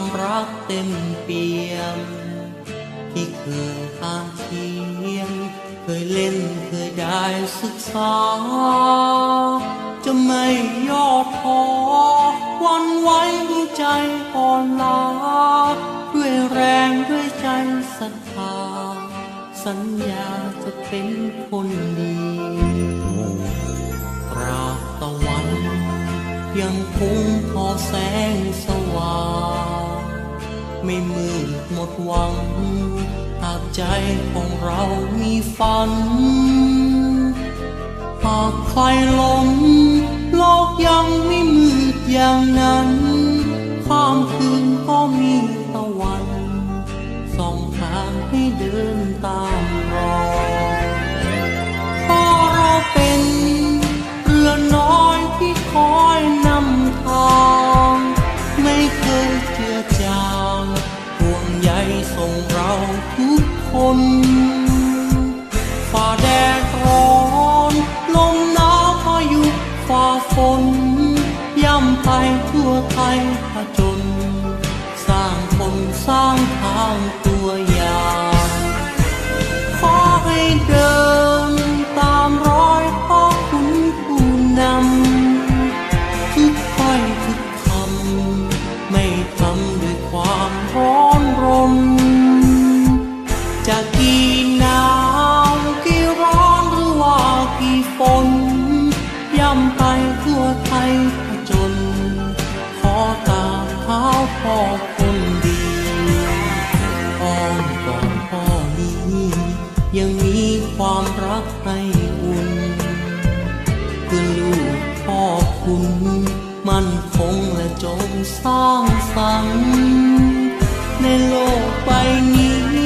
ความรักเต็มเปี่ยม ที่เคยข้างเคียง เคยเล่นเคยได้ศึกษา จะไม่ย่อท้อวันไหว้ใจอ่อนล้าด้วยแรงด้วยใจศรัทธา สัญญาจะเป็นคนดีตราบตะวัน ยังคงพอแสงสว่าง ไม่มืดหมดหวัง หากใจของเรามีฝัน หากใครหลงโลกยังไม่มืดอย่างนั้นข้ามคืนก็มีตะวัน ส่องทางให้เดินตามรอย ส่งเราทุกคนฝ่าแดดร้อน ลมหนาวพายุฝ่าฝน ย่ำไปทั่วไทยผจญสร้างคนสร้างทางตัวอย่างขอให้เดินตามรอยพ่อคุณผู้นำทุกถ้อยทุกคำไม่ทำด้วยความร้อน คงและจงสร้างสรรค์ในโลกใบนี้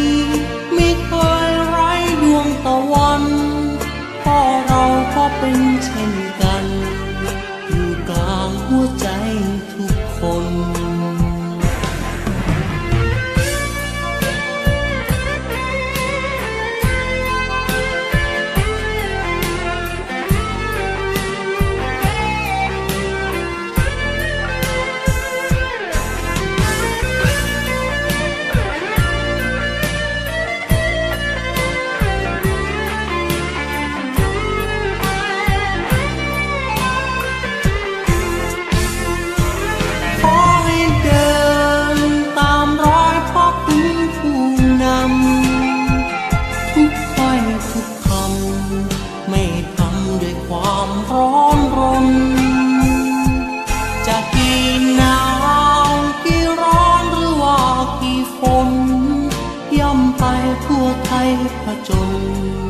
ร้อนรน จะกี่หนาวกี่ร้อนหรือว่ากี่ฝนย่ำไปทั่วไทยผจญ